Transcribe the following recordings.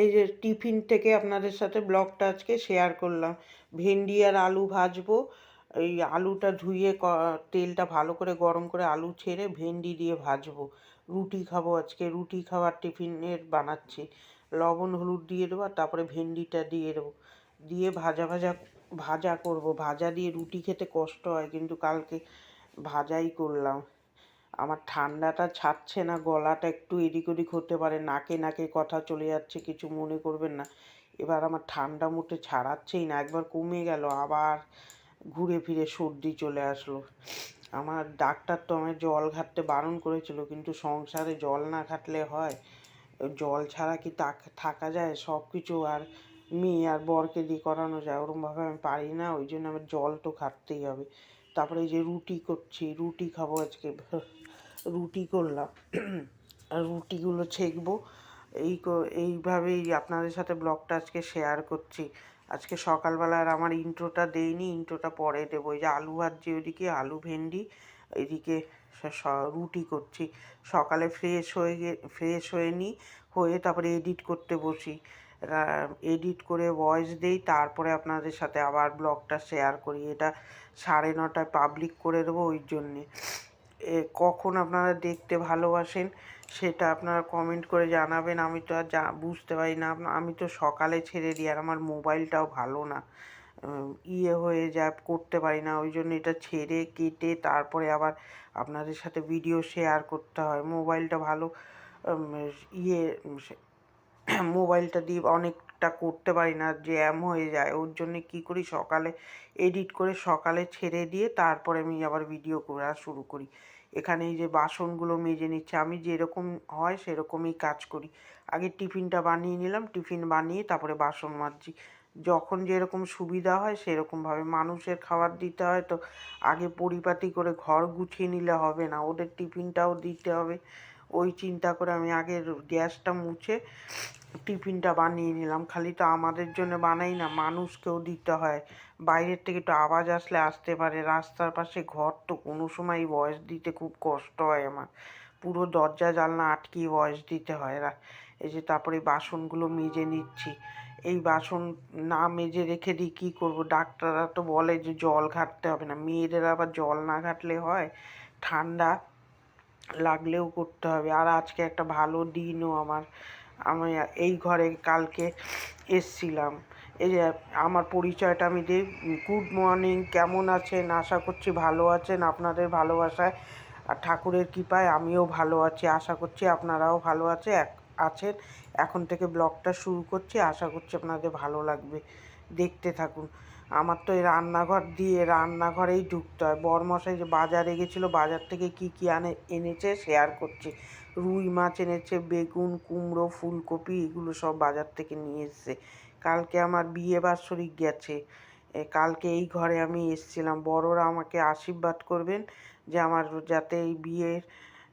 এই যে টিফিন থেকে আপনাদের সাথে ব্লগটা আজকে শেয়ার করলাম। ভেন্ডি আর আলু ভাজবো। এই আলুটা ধুয়ে তেলটা ভালো করে গরম করে আলু ছেড়ে ভেন্ডি দিয়ে ভাজবো। রুটি খাব আজকে। রুটি খাওয়ার টিফিনের বানাচ্ছি। লবণ, হলুদ দিয়ে দেবো আর তারপরে ভেন্ডিটা দিয়ে দেবো। দিয়ে ভাজা ভাজা ভাজা করব। ভাজা দিয়ে রুটি খেতে কষ্ট হয়, কিন্তু কালকে ভাজাই করলাম। আমার ঠান্ডাটা ছাড়ছে না, গলাটা একটু এদিক ওদিক হতে পারে, নাকে নাকে কথা চলে যাচ্ছে, কিছু মনে করবেন না। এবার আমার ঠান্ডা মোটে ছাড়াচ্ছেই না, একবার কমে গেল, আবার ঘুরে ফিরে সর্দি চলে আসলো। আমার ডাক্তার তো আমায় জল ঘাটতে বারণ করেছিল, কিন্তু সংসারে জল না ঘাটলে হয়, জল ছাড়া কি থাকা যায়? সব কিছু আর মেয়ে আর বরকে দিয়ে করানো যায়, ওরমভাবে আমি পারি না, ওই জন্য আমার জল তো খাটতেই হবে। তারপরে এই যে রুটি করছি, রুটি খাব আজকে। রুটি করলাম। আর রুটিগুলো ছেঁকবো। এই এইভাবেই আপনাদের সাথে ব্লগটা আজকে শেয়ার করছি। আজকে সকালবেলার আমার ইন্ট্রোটা দেইনি, ইন্ট্রোটা পরে দেবো। এই যে আলু ভাজছি ওইদিকে, আলু ভেন্ডি এদিকে রুটি করছি। সকালে ফ্রেশ হয়ে ফ্রেশ হয়ে নিই হয়ে তারপরে এডিট করতে বসি। এডিট করে ভয়েস দেই, তারপরে আপনাদের সাথে আবার ব্লগটা শেয়ার করি। এটা সাড়ে নটায় পাবলিক করে দেবো ওই জন্যে। কখন আপনারা দেখতে ভালোবাসেন সেটা আপনারা কমেন্ট করে জানাবেন। আমি তো আর যা, বুঝতে পারি না। আমি তো সকালে ছেড়ে দিই আর আমার মোবাইলটাও ভালো না। ইয়ে হয়ে যায়, করতে পারি না। ওই জন্য এটা ছেড়ে, কেটে তারপরে আবার আপনাদের সাথে ভিডিও শেয়ার করতে হয়। মোবাইলটা ভালো ইয়ে মোবাইলটা দিয়ে অনেকটা করতে পারি না জ্যাম হয়ে যায়। ওর জন্য কি করি? সকালে এডিট করে সকালে ছেড়ে দিয়ে তারপরে আমি আবার ভিডিও করা শুরু করি। এখানে এই যে বাসনগুলো মেজে নিচ্ছে। আমি যেরকম হয় সেরকমই কাজ করি। আগে টিফিনটা বানিয়ে নিলাম, টিফিন বানিয়ে তারপরে বাসন মাজছি। যখন যেরকম সুবিধা হয় সেরকমভাবে। মানুষের খাবার দিতে হয় তো আগে পরিপাটি করে ঘর গুছিয়ে নিলে হবে না। ওদের টিফিনটাও দিতে হবে। ওই চিন্তা করে আমি আগে গ্যাসটা মুছে টিফিনটা বানিয়ে নিলাম। খালি তো আমাদের জন্য বানাই না, মানুষকেও দিতে হয়। বাইরের থেকে একটু আওয়াজ আসলে আসতে পারে। রাস্তার পাশে ঘর তো কোনো সময় ভয়েস দিতে খুব কষ্ট হয় আমার। পুরো দরজা জানলা আটকিয়ে ভয়েস দিতে হয় এই যে তারপরে বাসনগুলো মেজে নিচ্ছি। এই বাসন না মেজে রেখে দিই কী করব? ডাক্তাররা তো বলে যে জল ঘাটতে হবে না। মেয়েদের আবার জল না ঘাটলে হয়, ঠান্ডা লাগলেও করতে হবে। আর আজকে একটা ভালো দিনও আমার। আমি এই ঘরে কালকে এসছিলাম। এই যে আমার পরিচয়টা আমি দিই। গুড মর্নিং, কেমন আছেন? আশা করছি ভালো আছেন আপনাদের ভালোবাসায়। আর ঠাকুরের কৃপায় আমিও ভালো আছি। আশা করছি আপনারাও ভালো আছে আছেন। এখন থেকে ব্লগটা শুরু করছি। আশা করছি আপনাদের ভালো লাগবে। দেখতে থাকুন। আমার তো এই রান্নাঘর দিয়ে রান্নাঘরেই ঢুকতে হয়। বরমশাই যে বাজারে গেছিল, বাজার থেকে কি কি আনে, এনেছে শেয়ার করছি। রুই মাছ এনেছে, বেগুন, কুমড়ো, ফুলকপি, এগুলো সব বাজার থেকে নিয়ে এসছে। কালকে আমার বিয়ে বাৎসরিক গেছে। কালকে এই ঘরে আমি এসছিলাম। বড়রা আমাকে আশীর্বাদ করবেন যে আমার যাতে এই বিয়ের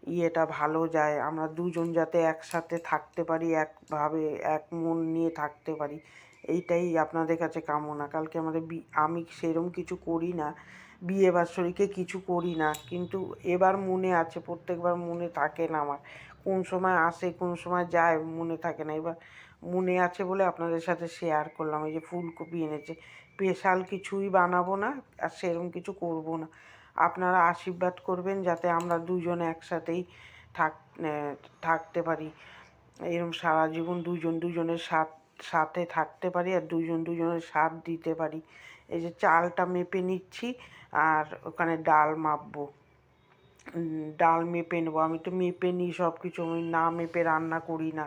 ইয়েটা ভালো যায়। আমরা দুজন যাতে একসাথে থাকতে পারি, একভাবে, এক মন নিয়ে থাকতে পারি। এইটাই আপনাদের কাছে কামনা। কালকে আমাদের বি- আমি সেরম কিছু করি না, বিয়ে বাৎসরিকে কিছু করি না, কিন্তু এবার মনে আছে, প্রত্যেকবার মনে থাকে না আমার, কোন সময় আসে, কোন সময় যায়, মনে থাকে না। এবার মনে আছে বলে আপনাদের সাথে শেয়ার করলাম, এই যে ফুলকপি এনেছে স্পেশাল কিছুই বানাবো না, আর সেরকম কিছু করব না। আপনারা আশীর্বাদ করবেন যাতে আমরা দুজন একসাথেই থাক থাকতে পারি। এরকম সারা জীবন দুজন দুজনের সাথ সাথে থাকতে পারি আর দুজন দুজনের সাথ দিতে পারি। এই যে চালটা মেপে নিচ্ছি আর ওখানে ডাল মাপবো। ডাল মেপে নেব। আমি তো মেপে নিই সব কিছু আমি না মেপে রান্না করি না।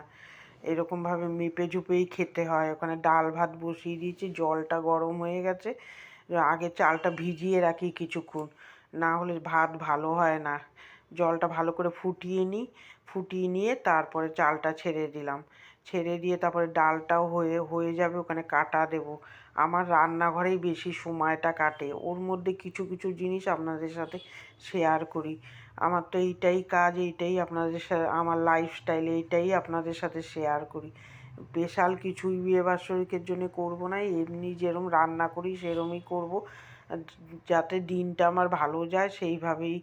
এরকমভাবে মেপে ঝুপেই খেতে হয়। ওখানে ডাল ভাত বসিয়ে দিয়েছি। জলটা গরম হয়ে গেছে। আগে চালটা ভিজিয়ে রাখি কিছুক্ষণ। না হলে ভাত ভালো হয় না। জলটা ভালো করে ফুটিয়ে নিই। ফুটিয়ে নিয়ে তারপরে চালটা ছেড়ে দিলাম। ছেড়ে দিয়ে তারপরে ডালটাও হয়ে হয়ে যাবে, ওখানে কাটা দেবো। আমার রান্নাঘরেই বেশি সময়টা কাটে। ওর মধ্যে কিছু কিছু জিনিস আপনাদের সাথে শেয়ার করি। আমার তো এইটাই কাজ, এইটাই আপনাদের সাথে, আমার লাইফস্টাইল এইটাই আপনাদের সাথে শেয়ার করি। স্পেশাল কিছুই বিয়ে বাৎসরিকের জন্য করব না, এমনি যেরম রান্না করি, সেরমই করব। যাতে দিনটা আমার ভালো যায়, সেইভাবেই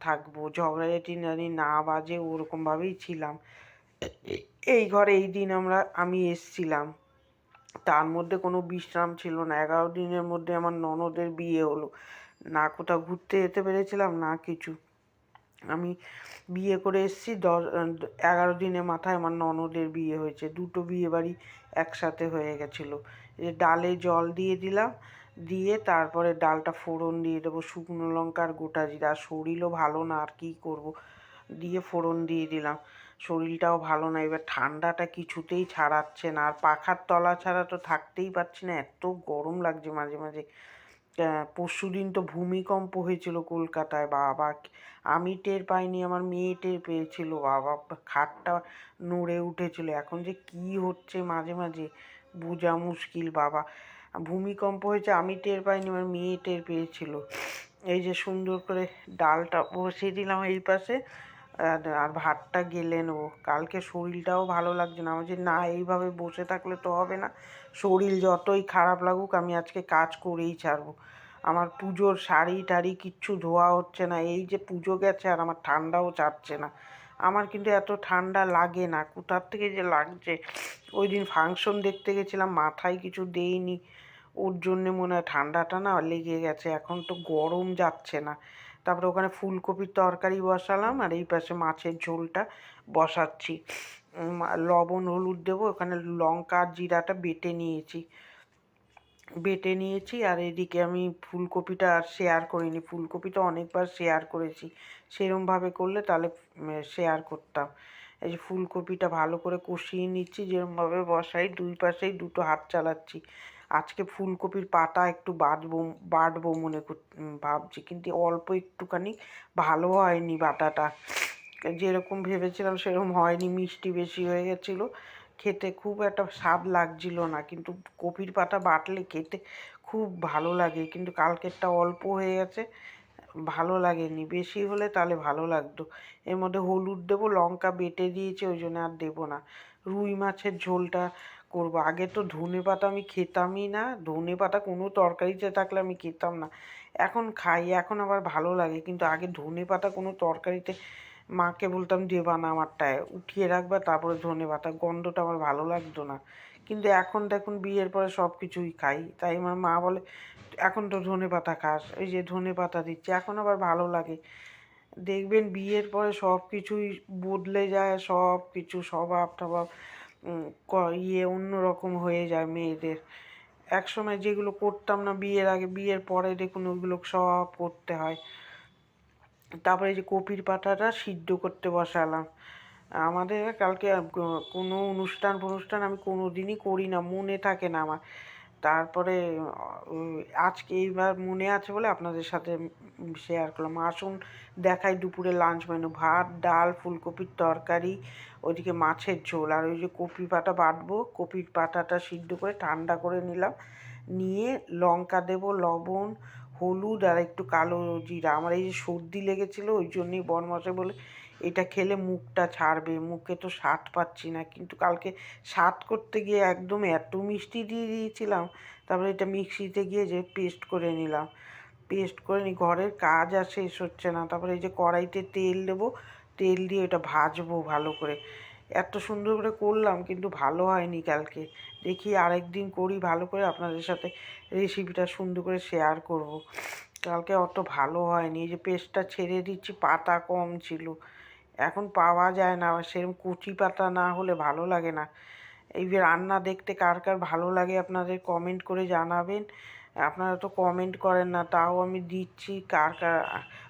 থাকব। ঝগড়াঝাটি জানি না বাজে, ওরকমভাবেই ছিলাম। এই ঘরে এই দিন আমরা, আমি এসছিলাম। তার মধ্যে কোনো বিশ্রাম ছিল না। এগারো দিনের মধ্যে আমার ননদের বিয়ে হলো। না কোথাও ঘুরতে যেতে পেরেছিলাম, না কিছু। আমি বিয়ে করে এসেছি, দশ, এগারো দিনের মাথায় আমার ননদের বিয়ে হয়েছে। দুটো বিয়ে বাড়ি একসাথে হয়ে গেছিল। ডালে জল দিয়ে দিলাম, দিয়ে তারপরে ডালটা ফোড়ন দিয়ে দেবো। শুকনো লঙ্কা আর গোটা জিরা শরীরও ভালো না, আর কী করব? দিয়ে ফোড়ন দিয়ে দিলাম। শরীরটাও ভালো না, এবার ঠান্ডাটা কিছুতেই ছাড়াচ্ছে না, আর পাখার তলা ছাড়া তো থাকতেই পারছি না, এত গরম লাগছে মাঝে মাঝে। পরশু দিন তো ভূমিকম্প হয়েছিল কলকাতায়, বাবা, আমি টের পাইনি, আমার মেয়ে টের পেয়েছিল, বাবা, খাটটা নড়ে উঠেছিল, এখন যে কি হচ্ছে মাঝে মাঝে, বোঝা মুশকিল, বাবা। ভূমিকম্প হয়েছে, আমি টের পাইনি, আমার মেয়ে টের পেয়েছিল। এই যে সুন্দর করে ডালটা বসিয়ে দিলাম এই পাশে আর ভাতটা গেলে নেব। কালকে শরীরটাও ভালো লাগছে না। আমার যে না, এইভাবে বসে থাকলে তো হবে না। শরীর যতই খারাপ লাগুক, আমি আজকে কাজ করেই ছাড়বো। আমার পুজোর শাড়ি টাড়ি কিচ্ছু ধোয়া হচ্ছে না। এই যে পুজো গেছে আর আমার ঠান্ডাও চাচ্ছে না। আমার কিন্তু এত ঠান্ডা লাগে না। কোথার থেকে যে লাগছে? ওই দিন ফাংশন দেখতে গেছিলাম, মাথায় কিছু দেইনি। ওর জন্যে মনে হয় ঠান্ডাটা না লেগে গেছে। এখন তো গরম যাচ্ছে না। তারপরে ওখানে ফুলকপির তরকারি বসালাম আর এই পাশে মাছের ঝোলটা বসাচ্ছি। লবণ, হলুদ দেবো, ওখানে লঙ্কা জিরাটা বেটে নিয়েছি। বেটে নিয়েছি আর এদিকে আমি ফুলকপিটা আর শেয়ার করিনি। ফুলকপিটা অনেকবার শেয়ার করেছি। সেরমভাবে করলে তাহলে শেয়ার করতাম। এই যে ফুলকপিটা ভালো করে কষিয়ে নিচ্ছি যেরমভাবে বসাই, দুই পাশেই দুটো হাত চালাচ্ছি। আজকে ফুলকপির পাতা একটু বাটবো বাটবো মনে কর ভাবছি। কিন্তু অল্প একটুখানি ভালো হয়নি বাটাটা যেরকম ভেবেছিলাম সেরকম হয়নি, মিষ্টি বেশি হয়ে গেছিল। খেতে খুব একটা স্বাদ লাগছিল না। কিন্তু কপির পাতা বাটলে খেতে খুব ভালো লাগে। কিন্তু কালকেরটা অল্প হয়ে গেছে, ভালো লাগেনি। বেশি হলে তাহলে ভালো লাগতো। এর মধ্যে হলুদ দেবো, লঙ্কা বেটে দিয়েছি, ওই জন্য আর দেবো না। রুই মাছের ঝোলটা করব। আগে তো ধনে পাতা আমি খেতামই না। ধনে পাতা কোনো তরকারিতে থাকলে আমি খেতাম না। এখন খাই, এখন আবার ভালো লাগে। কিন্তু আগে ধনে পাতা কোনো তরকারিতে মাকে বলতাম দেবা না আমারটায় উঠিয়ে রাখবা, তারপরে ধনে পাতা। গন্ধটা আমার ভালো লাগতো না। কিন্তু এখন দেখুন, বিয়ের পরে সব কিছুই খাই। তাই আমার মা বলে, এখন তো ধনে পাতা খাস। এই যে ধনে পাতা দিচ্ছে, এখন আবার ভালো লাগে। দেখবেন বিয়ের পরে সব কিছুই বদলে যায় সব কিছু স্বভাব টভাব ইয়ে অন্যরকম হয়ে যায় মেয়েদের। একসময় যেগুলো করতাম না বিয়ের আগে, বিয়ের পরে দেখুন ওগুলো সব করতে হয়। তারপরে যে কপির পাতাটা সিদ্ধ করতে বসালাম। আমাদের কালকে কোনো অনুষ্ঠান ফনুষ্ঠান আমি কোনো দিনই করি না, মনে থাকে না আমার। তারপরে আজকে এইবার মনে আছে বলে আপনাদের সাথে শেয়ার করলাম। আসুন দেখাই দুপুরে লাঞ্চ মেনু ভাত, ডাল, ফুলকপির তরকারি, ওইদিকে মাছের ঝোল। আর ওই যে কপি পাতা বাটবো, কপির পাতাটা সিদ্ধ করে ঠান্ডা করে নিলাম। নিয়ে লঙ্কা দেবো, লবণ, হলুদ আর একটু কালো জিরা। আমার এই যে সর্দি লেগেছিলো, ওই জন্যই বরমশাই বলে এটা খেলে মুখটা ছাড়বে, মুখে তো স্বাদ পাচ্ছি না। কিন্তু কালকে স্বাদ করতে গিয়ে একদম এত মিষ্টি দিয়ে দিয়েছিলাম, তারপরে এটা মিক্সিতে গিয়ে যে পেস্ট করে নিলাম। পেস্ট করে নি ঘরের কাজ আর শেষ হচ্ছে না। তারপরে এই যে কড়াইতে তেল দেবো, তেল দিয়ে ওটা ভাজবো ভালো করে। এত সুন্দর করে করলাম, কিন্তু ভালো হয়নি কালকে। দেখি আরেক দিন করি ভালো করে, আপনাদের সাথে রেসিপিটা সুন্দর করে শেয়ার করব। কালকে অত ভালো হয়নি, এই যে পেস্টটা ছেড়ে দিচ্ছি, পাতা কম ছিল। এখন পাওয়া যায় না সেরকম কুচি পাতা না হলে ভালো লাগে না। এই রান্না দেখতে কার কার ভালো লাগে আপনাদের কমেন্ট করে জানাবেন। আপনারা তো কমেন্ট করেন না, তাও আমি দিচ্ছি। কার কার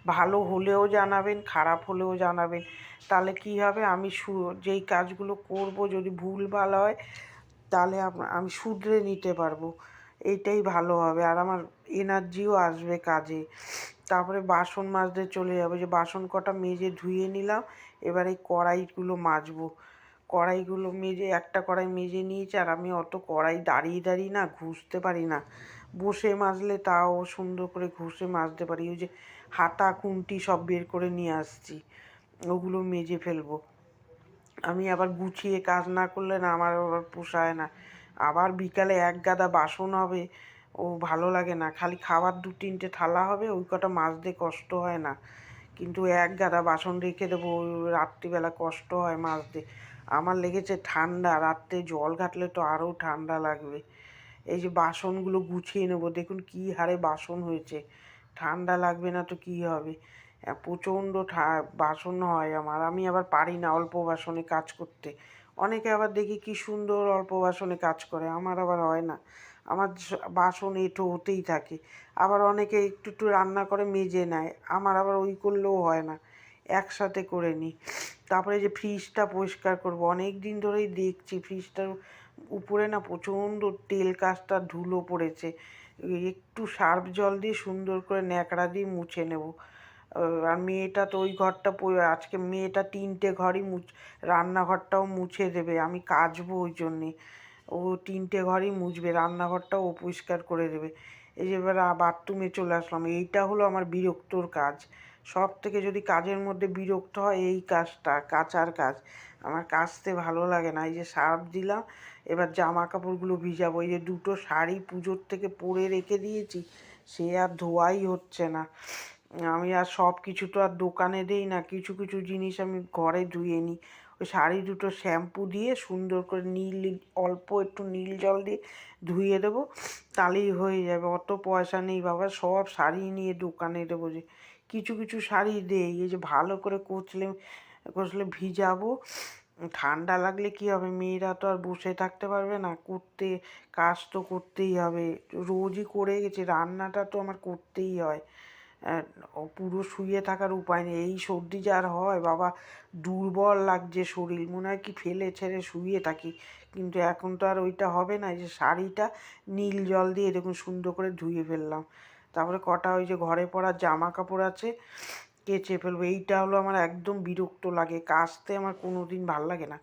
ভালো হলেও জানাবেন, খারাপ হলেও জানাবেন। তাহলে কি হবে? আমি সু, যেই কাজগুলো করব, যদি ভুল ভালো হয়, তাহলে আমি শুধরে নিতে পারব। এইটাই ভালো হবে। আর আমার এনার্জিও আসবে কাজে। তারপরে বাসন মাজতে চলে যাবে। যে বাসন কটা মেজে ধুয়ে নিলাম, এবার এই কড়াইগুলো মাজবো। কড়াইগুলো মেজে, একটা কড়াই মেজে নিয়েছি আর আমি অত কড়াই দাঁড়িয়ে দাঁড়িয়ে না ঘুষতে পারি না। বসে মাজলে তাও সুন্দর করে ঘুষে মাজতে পারি। ওই যে হাতা কুন্টি সব বের করে নিয়ে আসছি, ওগুলো মেজে ফেলব। আমি আবার গুছিয়ে কাজ না করলে না, আমার আবার পোষায় না। আবার বিকালে এক গাদা বাসন হবে ও ভালো লাগে না। খালি খাবার দু তিনটে থালা হবে, ওই কটা মাজতে কষ্ট হয় না। কিন্তু এক গাদা বাসন রেখে দেবো রাত্রিবেলা কষ্ট হয় মাজতে আমার লেগেছে ঠান্ডা, রাত্রে জল ঘাটলে তো আরও ঠান্ডা লাগবে। এই যে বাসনগুলো গুছিয়ে নেব, দেখুন কী হারে বাসন হয়েছে। ঠান্ডা লাগবে না তো কী হবে? প্রচণ্ড বাসন হয় আমার। আমি আবার পারি না অল্প বাসনে কাজ করতে। অনেকে আবার দেখি কি সুন্দর অল্প বাসনে কাজ করে, আমার আবার হয় না। আমার বাসন এঁটো হতেই থাকে। আবার অনেকে একটু একটু রান্না করে মেজে নেয়। আমার আবার ওই করলেও হয় না। একসাথে করে নিই। তারপরে যে ফ্রিজটা পরিষ্কার করব অনেক দিন ধরেই দেখছি ফ্রিজটার উপরে না প্রচণ্ড তেল কাজটা ধুলো পড়েছে। একটু সার্ফ জল দিয়ে সুন্দর করে ন্যাকড়া দিয়ে মুছে নেব। আর মেয়েটা তো ওই ঘরটা আজকে মেয়েটা তিনটে ঘরই মুছ, রান্নাঘরটাও মুছে দেবে। আমি কাচবো ওই জন্যে। ও তিনটে ঘরই মুছবে রান্নাঘরটাও ও পরিষ্কার করে দেবে। এই যে এবার বাথরুমে চলে আসলাম, এইটা হলো আমার বিরক্তর কাজ। সব থেকে যদি কাজের মধ্যে বিরক্ত হয়, এই কাজটা, কাচার কাজ। আমার কাচতে ভালো লাগে না। এই যে সার্ফ দিলাম, এবার জামা কাপড়গুলো ভিজাবো। এই যে দুটো শাড়ি পুজোর থেকে পরে রেখে দিয়েছি, সে আর ধোয়াই হচ্ছে না। আমি আর সব কিছু তো আর দোকানে দেই না। কিছু কিছু জিনিস আমি ঘরে ধুয়ে নিই। ওই শাড়ি দুটো শ্যাম্পু দিয়ে সুন্দর করে নীল অল্প একটু নীল জল দিয়ে ধুয়ে দেবো, তাহলেই হয়ে যাবে। অত পয়সা নেই বাবা, সব শাড়ি নিয়ে দোকানে দেবো যে, কিছু কিছু শাড়ি দেই, এই যে ভালো করে কচলে কচলে ভিজাবো। ঠান্ডা লাগলে কি হবে? মেয়েরা তো আর বসে থাকতে পারবে না, করতে, কাজ তো করতেই হবে। রোজই করে গেছি, রান্নাটা তো আমার করতেই হয়। পুরো শুয়ে থাকার উপায় নেই। এই সর্দি যার হয়, বাবা, দুর্বল লাগছে শরীর। মনে হয় কি ফেলে ছেড়ে শুয়ে থাকি। কিন্তু এখন তো আর ওইটা হবে না যে শাড়িটা নীল জল দিয়ে দেখুন সুন্দর করে ধুয়ে ফেললাম। তারপরে কটা ওই যে ঘরে পরা জামা কাপড় আছে, কেচে ফেলব। এইটা হলো আমার একদম বিরক্ত লাগে। কাচতে আমার কোনো দিন ভালো লাগে না।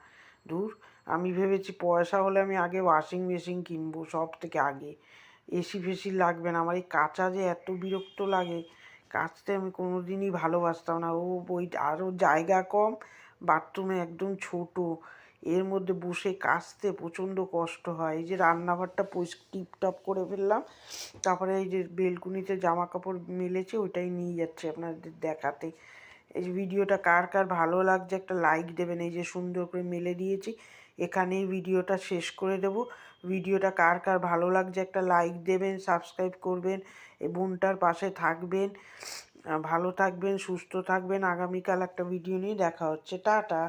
দূর আমি ভেবেছি পয়সা হলে আমি আগে ওয়াশিং মেশিন কিনবো সব থেকে আগে। এসি ফেসি লাগবে না। আমার এই কাঁচা যে এত বিরক্ত লাগে। কাচতে আমি কোনো দিনই ভালোবাসতাম না। ও ওই আরও জায়গা কম, বাথরুমে একদম ছোট। এর মধ্যে বসে কাচতে প্রচণ্ড কষ্ট হয়। এই যে রান্নাঘরটা টিপ টপ করে ফেললাম। তারপরে এই যে বেলকুনিতে জামা কাপড় মেলেছে, ওইটাই নিয়ে যাচ্ছে আপনাদের দেখাতে। এই যে ভিডিওটা কার কার ভালো লাগছে একটা লাইক দেবেন। এই যে সুন্দর করে মেলে দিয়েছি। এখানেই ভিডিওটা শেষ করে দেব। ভিডিওটা কার কার ভালো লাগছে একটা লাইক দেবেন সাবস্ক্রাইব করবেন বোনটার পাশে থাকবেন ভালো থাকবেন, সুস্থ থাকবেন। আগামীকাল একটা ভিডিও নিয়ে দেখা হচ্ছে। টাটা।